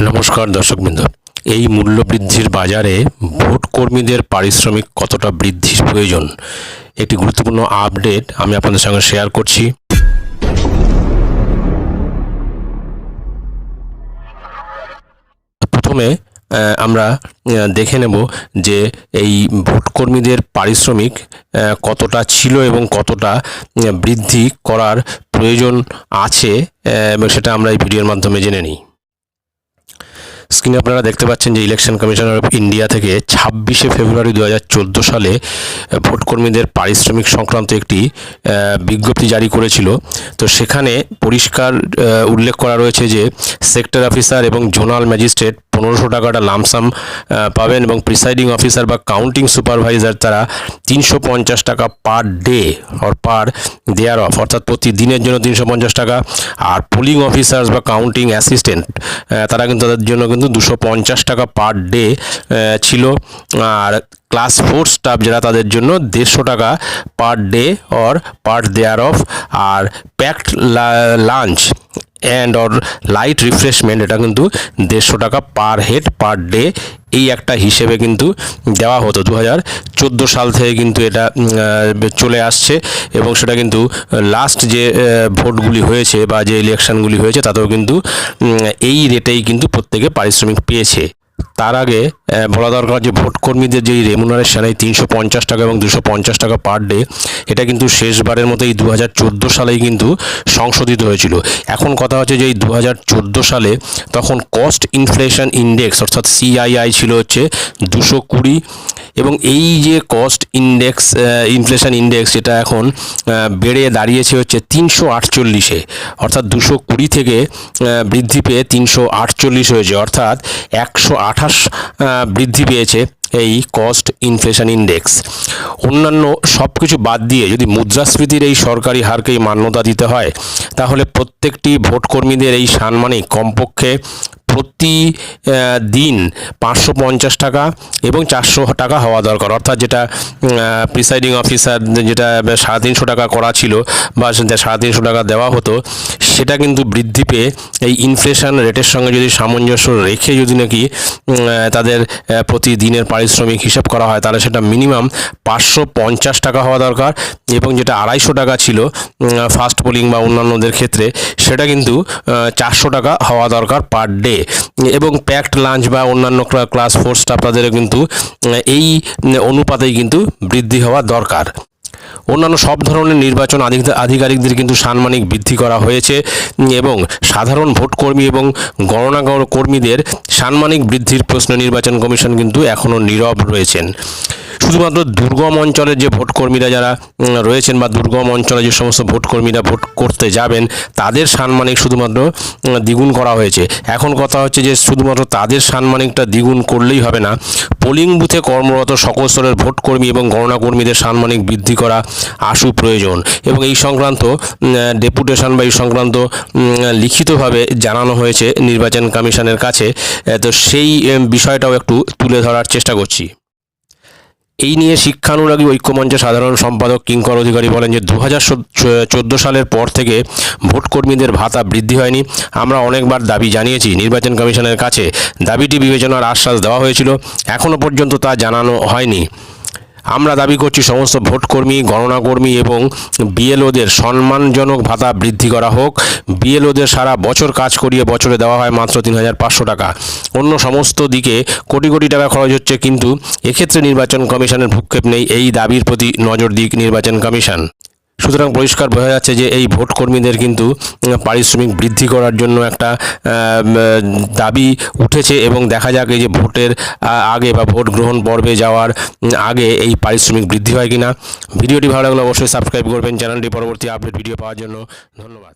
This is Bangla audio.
নমস্কার দর্শকবৃন্দ। এই মূল্যবৃদ্ধির বাজারে ভোট কর্মীদের পারিশ্রমিক কতটা বৃদ্ধির প্রয়োজন, একটি গুরুত্বপূর্ণ আপডেট আমি আপনাদের সঙ্গে শেয়ার করছি। প্রথমে আমরা দেখে নেব যে এই ভোট কর্মীদের পারিশ্রমিক কতটা ছিল এবং কতটা বৃদ্ধি করার প্রয়োজন আছে এবং সেটা আমরা এই ভিডিওর মাধ্যমে জেনে নিই। স্ক্রিনে আপনারা দেখতে পাচ্ছেন যে ইলেকশন কমিশনার অফ ইন্ডিয়া থেকে ছাব্বিশে ফেব্রুয়ারি দু হাজার চোদ্দ সালে ভোটকর্মীদের পারিশ্রমিক সংক্রান্ত একটি বিজ্ঞপ্তি জারি করেছিল। তো সেখানে পরিষ্কার উল্লেখ করা রয়েছে যে সেক্টর অফিসার এবং জোনাল ম্যাজিস্ট্রেট পনেরোশো টাকাটা লামসাম পাবেন এবং প্রিসাইডিং অফিসার বা কাউন্টিং সুপারভাইজার তারা তিনশো পঞ্চাশ টাকা per day or part thereof অর্থাৎ প্রতিদিনের জন্য তিনশো পঞ্চাশ টাকা। আর পোলিং অফিসার্স বা কাউন্টিং অ্যাসিস্ট্যান্ট তারা কিন্তু তাদের জন্য কিন্তু দুশো পঞ্চাশ টাকা পার ডে ছিল। আর ক্লাস ফোর স্টাফ যারা তাদের জন্য দেড়শো টাকা per day or part thereof R packed lunch and or light refreshment এটা কিন্তু দেড়শো টাকা পার হেড পার ডে এই একটা হিসেবে কিন্তু দেওয়া হতো। দু হাজার চোদ্দ সাল থেকে কিন্তু এটা চলে আসছে এবং সেটা কিন্তু লাস্ট যে ভোটগুলি হয়েছে বা যে ইলেকশানগুলি হয়েছে, তাতেও কিন্তু এই রেটেই কিন্তু প্রত্যেকে পারিশ্রমিক পেয়েছে। তার আগে বলা দরকার যে ভোট কর্মীদের যে রেমুনারেশন এই তিনশো পঞ্চাশ টাকা এবং দুশো পঞ্চাশ টাকা পার ডে এটা কিন্তু শেষবারের মতো এই দু হাজার চোদ্দ সালেই কিন্তু সংশোধিত হয়েছিল। এখন কথা হচ্ছে যে এই দু হাজার চোদ্দ সালে তখন কস্ট ইনফ্লেশন ইন্ডেক্স অর্থাৎ সিআইআই ছিল হচ্ছে দুশো কুড়ি এবং এই যে কস্ট ইন্ডেক্স ইনফ্লেশন ইন্ডেক্স যেটা এখন বেড়ে দাঁড়িয়েছে হচ্ছে তিনশো আটচল্লিশে, অর্থাৎ দুশো কুড়ি থেকে বৃদ্ধি পেয়ে তিনশো আটচল্লিশ হয়েছে, অর্থাৎ একশো আঠাশ বৃদ্ধি পেয়েছে এই কস্ট ইনফ্লেশন ইন্ডেক্স অন্যান্য সব কিছু বাদ দিয়ে যদি মুদ্রাস্ফীতির এই সরকারি হারকেই মান্যতা দিতে হয়, তাহলে প্রত্যেকটি ভোটকর্মীদের এই সাম্মানিক কমপক্ষে প্রতি দিন পাঁচশো পঞ্চাশ টাকা এবং চারশো টাকা হওয়া দরকার। অর্থাৎ যেটা প্রিসাইডিং অফিসার যেটা সাড়ে তিনশো টাকা করা ছিল বা সাড়ে তিনশো টাকা দেওয়া হতো, সেটা কিন্তু বৃদ্ধি পেয়ে এই ইনফ্লেশন রেটের সঙ্গে যদি সামঞ্জস্য রেখে যদি নাকি তাদের প্রতিদিনের পারিশ্রমিক হিসাব করা হয়, তাহলে সেটা মিনিমাম পাঁচশো পঞ্চাশ টাকা হওয়া দরকার এবং যেটা আড়াইশো টাকা ছিল ফাস্ট পোলিং বা অন্যান্যদের ক্ষেত্রে, সেটা কিন্তু চারশো টাকা হওয়া দরকার পার ডে এবং প্যাকড লাঞ্চ বা অন্যান্য ক্লাস ফোর স্টাফরাদেরও কিন্তু এই অনুপাতেই কিন্তু বৃদ্ধি হওয়া দরকার। অন্যান্য সব ধরনের নির্বাচন আধিকারিকদের কিন্তু সাম্মানিক বৃদ্ধি করা হয়েছে এবং সাধারণ ভোটকর্মী এবং গণনাগর কর্মীদের সাম্মানিক বৃদ্ধির প্রশ্ন নির্বাচন কমিশন কিন্তু এখনও নীরব রয়েছেন। শুধুমাত্র দুর্গম অঞ্চলের যে ভোটকর্মীরা যারা রয়েছেন বা দুর্গম অঞ্চলে যে সমস্ত ভোটকর্মীরা ভোট করতে যাবেন, তাদের সাম্মানিক শুধুমাত্র দ্বিগুণ করা হয়েছে। এখন কথা হচ্ছে যে শুধুমাত্র তাদের সাম্মানিকটা দ্বিগুণ করলেই হবে না। পোলিং বুথে কর্মরত সকল স্তরের ভোটকর্মী এবং গণনা কর্মীদের সাম্মানিক বৃদ্ধি করা আশু প্রয়োজন এবং এই সংক্রান্ত ডেপুটেশন বা এই সংক্রান্ত লিখিতভাবে জানানো হয়েছে নির্বাচন কমিশনের কাছে। তো সেই বিষয়টাও একটু তুলে ধরার চেষ্টা করছি। এই নিয়ে শিক্ষানুরাগী ঐক্যমঞ্চের সাধারণ সম্পাদক কিঙ্কর অধিকারী বলেন যে দু হাজার চোদ্দ সালের পর থেকে ভোটকর্মীদের ভাতা বৃদ্ধি হয়নি। আমরা অনেকবার দাবি জানিয়েছি, নির্বাচন কমিশনের কাছে দাবিটি বিবেচনার আশ্বাস দেওয়া হয়েছিল। এখনও পর্যন্ত তা জানানো হয়নি। আমরা দাবি করছি সমস্ত ভোটকর্মী, গণনাকর্মী এবং বিএলওদের সম্মানজনক ভাতা বৃদ্ধি করা হোক। বিএলওদের সারা বছর কাজ করিয়ে বছরে দেওয়া হয় মাত্র তিন হাজার পাঁচশো টাকা। অন্য সমস্ত দিকে কোটি কোটি টাকা খরচ হচ্ছে, কিন্তু এক্ষেত্রে নির্বাচন কমিশনের ভূক্ষেপ নেই। এই দাবির প্রতি নজর দিক নির্বাচন কমিশন। সুতরাং পরিষ্কার বোঝা যাচ্ছে যে এই ভোট কর্মীদের কিন্তু পারিশ্রমিক বৃদ্ধি করার জন্য একটা দাবি উঠেছে এবং দেখা যাক এই যে ভোটের আগে বা ভোট গ্রহণ পর্বে যাওয়ার আগে এই পারিশ্রমিক বৃদ্ধি হয় কিনা। ভিডিওটি ভালো লাগলে অবশ্যই সাবস্ক্রাইব করবেন। চ্যানেলটি পরবর্তী আপডেট ভিডিও পাওয়ার জন্য ধন্যবাদ।